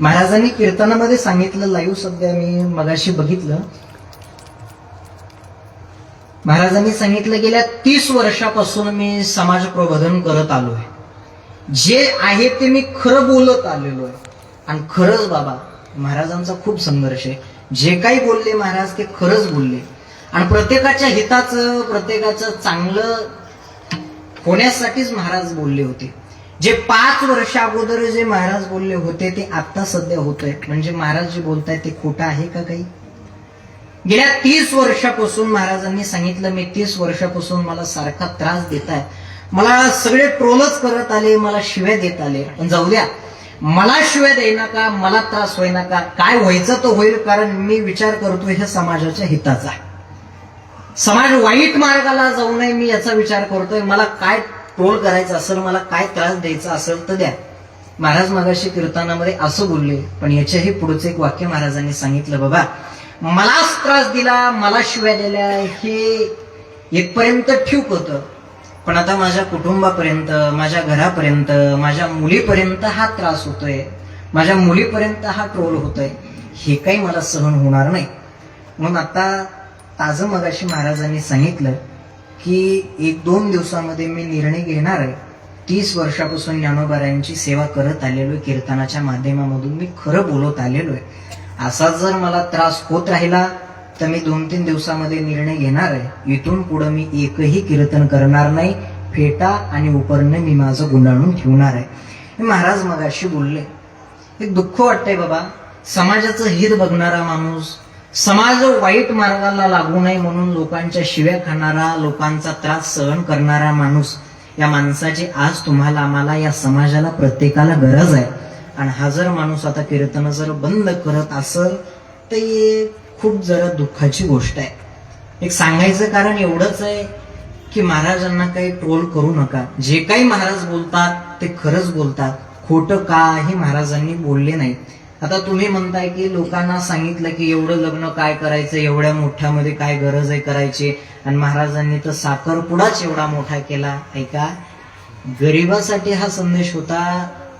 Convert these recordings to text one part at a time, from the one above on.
महाराजांनी कीर्तनामध्ये सांगितलं लाईव्ह सध्या मी मगाशी बघितलं. महाराजांनी सांगितलं गेल्या तीस वर्षापासून मी समाज प्रबोधन करत आलोय. जे आहे ते मी खरं बोलत आलेलो आहे. आणि खरंच बाबा महाराजांचा खूप संघर्ष आहे. जे काही बोलले महाराज ते खरंच बोलले. आणि प्रत्येकाच्या हिताचं प्रत्येकाचं चांगलं होण्यासाठीच महाराज बोलले होते. जे पाच वर्ष अगोदर जे महाराज बोलले होते ते आता सध्या होत आहे म्हणजे महाराज जे बोलताय ते खोटं आहे का काही? गेल्या तीस वर्षापासून महाराजांनी सांगितलं मी तीस वर्षापासून मला सारखा त्रास देत आहे मला सगळे ट्रोलच करत आले मला शिव्या देत आले. पण जाऊ द्या मला शिव्या देईना का मला त्रास होईना का? काय व्हायचं तो होईल कारण मी विचार करतोय हे समाजाच्या हिताचा आहे. समाज वाईट मार्गाला जाऊ नये मी याचा विचार करतोय. मला काय ट्रोल करायचं असेल मला काय त्रास द्यायचा असेल तर द्या. महाराज मागाशी कीर्तनामध्ये असं बोलले पण याच्याही पुढचं एक वाक्य महाराजांनी सांगितलं बाबा मलाच त्रास दिला मला शिव्या दिल्या हे इथपर्यंत ठीक होतं. पण आता माझ्या कुटुंबापर्यंत माझ्या घरापर्यंत माझ्या मुलीपर्यंत हा त्रास होतोय. माझ्या मुलीपर्यंत हा ट्रोल होतोय. हे काही मला सहन होणार नाही. म्हणून आता ताजं मगाशी महाराजांनी सांगितलं की एक दोन दिवसामध्ये मी निर्णय घेणार आहे. तीस वर्षापासून ज्ञानोबाऱ्यांची सेवा करत आलेलो आहे कीर्तनाच्या माध्यमामधून मी खरं बोलत आलेलो आहे. असा जर मला त्रास होत राहिला तर मी दोन तीन दिवसामध्ये निर्णय घेणार आहे. इथून पुढे मी एकही कीर्तन करणार नाही फेटा आणि उपरणे मी माझं गुंडाळून ठेवणार आहे. हे महाराज मगाशी बोलले. एक दुःख वाटतंय बाबा. समाजाचं हित बघणारा माणूस समाज वाईट मार्गाला लागू नये म्हणून लोकांच्या शिव्या खाणारा लोकांचा त्रास सहन करणारा माणूस या माणसाची आज तुम्हाला आम्हाला या समाजाला प्रत्येकाला गरज आहे. आणि हा जर माणूस आता कीर्तन जर बंद करत असेल तर हे खूप जरा दुःखाची गोष्ट आहे. एक सांगायचं कारण एवढंच आहे की महाराजांना काही ट्रोल करू नका. जे काही महाराज बोलतात ते खरंच बोलतात. खोटं काही महाराजांनी बोलले नाही. आता तुम्ही म्हणताय की लोकांना सांगितलं की एवढं लग्न काय करायचं एवढ्या मोठ्यामध्ये काय गरज आहे करायची. आणि महाराजांनी तर साखरपुडाच एवढा मोठा केला. ऐका गरिबासाठी हा संदेश होता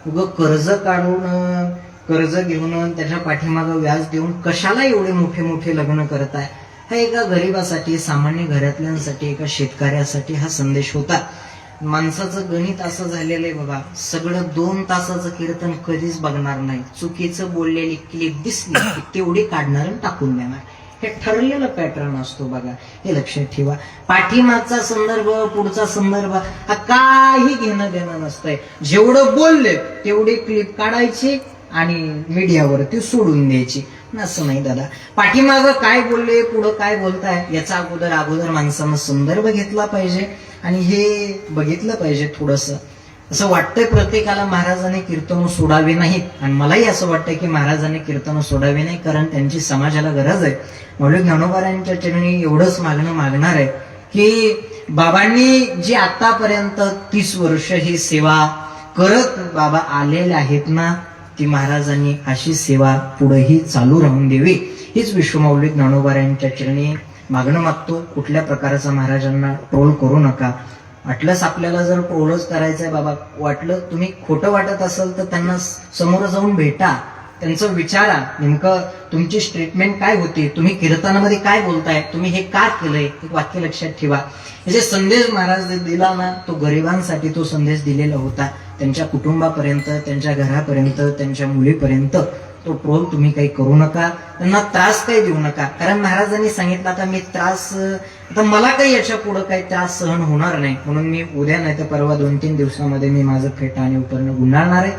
उग कर्ज काढून कर्ज घेऊन त्याच्या पाठीमागं व्याज देऊन कशाला एवढे मोठे मोठे लग्न करताय? हा एका गरिबासाठी सामान्य घरातल्यांसाठी एका शेतकऱ्यासाठी हा संदेश होता. माणसाचं गणित असं झालेलं आहे बघा सगळं दोन तासाचं कीर्तन कधीच बघणार नाही. चुकीचं बोललेली क्लिप दिसली तेवढी काढणार टाकून देणार. हे ठरलेलं पॅटर्न असतो बघा. हे लक्षात ठेवा. पाठीमागचा संदर्भ पुढचा संदर्भ हा काही घेणं देणं नसतंय. जेवढं बोलले तेवढी क्लिप काढायची आणि मीडियावरती सोडून द्यायची. असं नाही दादा. पाठीमागं काय बोलले पुढं काय बोलताय याचा अगोदर अगोदर माणसानं संदर्भ घेतला पाहिजे. आणि हे बघितलं पाहिजे थोडंसं. असं वाटतंय प्रत्येकाला महाराजांनी कीर्तन सोडावे नाहीत. आणि मलाही असं वाटतंय की महाराजांनी कीर्तन सोडावे नाही कारण त्यांची समाजाला गरज आहे. मौलिक ज्ञानोबारायांच्या चरणी एवढंच मागणं मागणार आहे की बाबांनी जी आतापर्यंत तीस वर्ष ही सेवा करत बाबा आलेले आहेत ना ती महाराजांनी अशी सेवा पुढेही चालू राहून देवी. हीच विश्वमौलिक ज्ञानोबारायांच्या चरणी मागणं मागतो. कुठल्या प्रकारचा महाराजांना ट्रोल करू नका. वाटलंच आपल्याला जर ट्रोलच करायचंय बाबा वाटलं तुम्ही खोटं वाटत असेल तर त्यांना समोर जाऊन भेटा. त्यांचं विचारा. नेमकं तुमची स्टेटमेंट काय होती? तुम्ही कीर्तनामध्ये काय बोलताय? तुम्ही हे का केलंय? एक वाक्य लक्षात ठेवा. हे जे संदेश महाराज दिला ना तो गरिबांसाठी तो संदेश दिलेला होता. त्यांच्या कुटुंबापर्यंत त्यांच्या घरापर्यंत त्यांच्या मुलीपर्यंत. तो ट्रोल तुम्ही काही करू नका त्यांना त्रास काही देऊ नका. कारण महाराजांनी सांगितलं आता मी त्रास आता मला काही याच्यापुढे काही त्रास सहन होणार नाही. म्हणून मी उद्या नाही तर परवा दोन तीन दिवसामध्ये मी माझं फेटा आणि उपरणं गुंडाळणार आहे.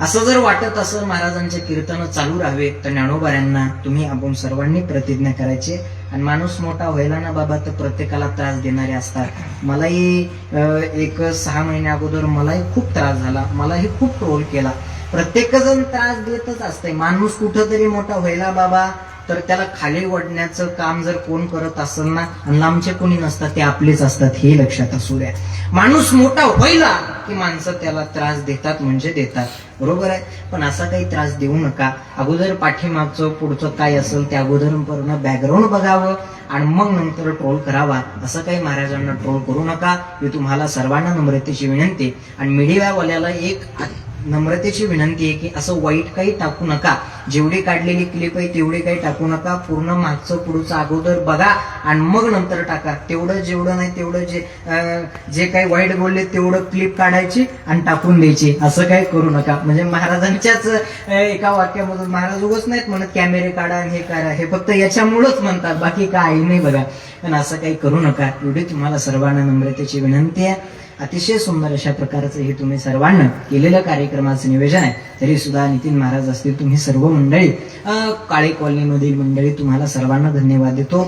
असं जर वाटत असं महाराजांचे कीर्तन चालू राहावे तर ज्ञानोबाऱ्यांना तुम्ही आपण सर्वांनी प्रतिज्ञा करायची. आणि माणूस मोठा व्हायला ना बाबा तर प्रत्येकाला त्रास देणारे असतात. मलाही अं, एक सहा महिन्या अगोदर मलाही खूप त्रास झाला. मलाही खूप ट्रोल केला. प्रत्येकजण त्रास देतच असतंय. माणूस कुठं तरी मोठा व्हायला बाबा तर त्याला खाली ओढण्याचं काम जर कोण करत असेल ना आणि लांबचे कोणी नसतात ते आपलेच असतात हे लक्षात असू द्या. माणूस मोठा व्हायला की माणसं त्याला त्रास देतात म्हणजे देतात. बरोबर आहे? पण असा काही त्रास देऊ नका. अगोदर पाठीमागचं पुढचं काय असेल त्या अगोदर पूर्ण बॅकग्राऊंड बघावं आणि मग नंतर ट्रोल करावा. असं काही महाराजांना ट्रोल करू नका. मी तुम्हाला सर्वांना नम्रतेची विनंती. आणि मीडियावाल्याला एक नम्रतेची विनंती आहे की असं वाईट काही टाकू नका. जेवढी काढलेली क्लिप आहे तेवढी काही टाकू नका. पूर्ण मागचं पुढचं अगोदर बघा आणि मग नंतर टाका. तेवढं जेवढं नाही तेवढं जे जे काही वाईट बोलले तेवढं क्लिप काढायची आणि टाकून द्यायची. असं काही करू नका. म्हणजे महाराजांच्याच एका वाक्यामधून महाराज उगच नाहीत म्हणत कॅमेरे काढा आणि हे करा. हे फक्त याच्यामुळंच म्हणतात. बाकी काही नाही बघा. पण असं काही करू नका. एवढी तुम्हाला सर्वांना नम्रतेची विनंती आहे. अतिशय सुंदर अशा प्रकारचं हे तुम्ही सर्वांना केलेलं कार्यक्रमाचं नियोजन आहे. तरी सुद्धा नितीन महाराज असतील तुम्ही सर्व मंडळी काळे कॉलनीमधील मंडळी तुम्हाला सर्वांना धन्यवाद देतो.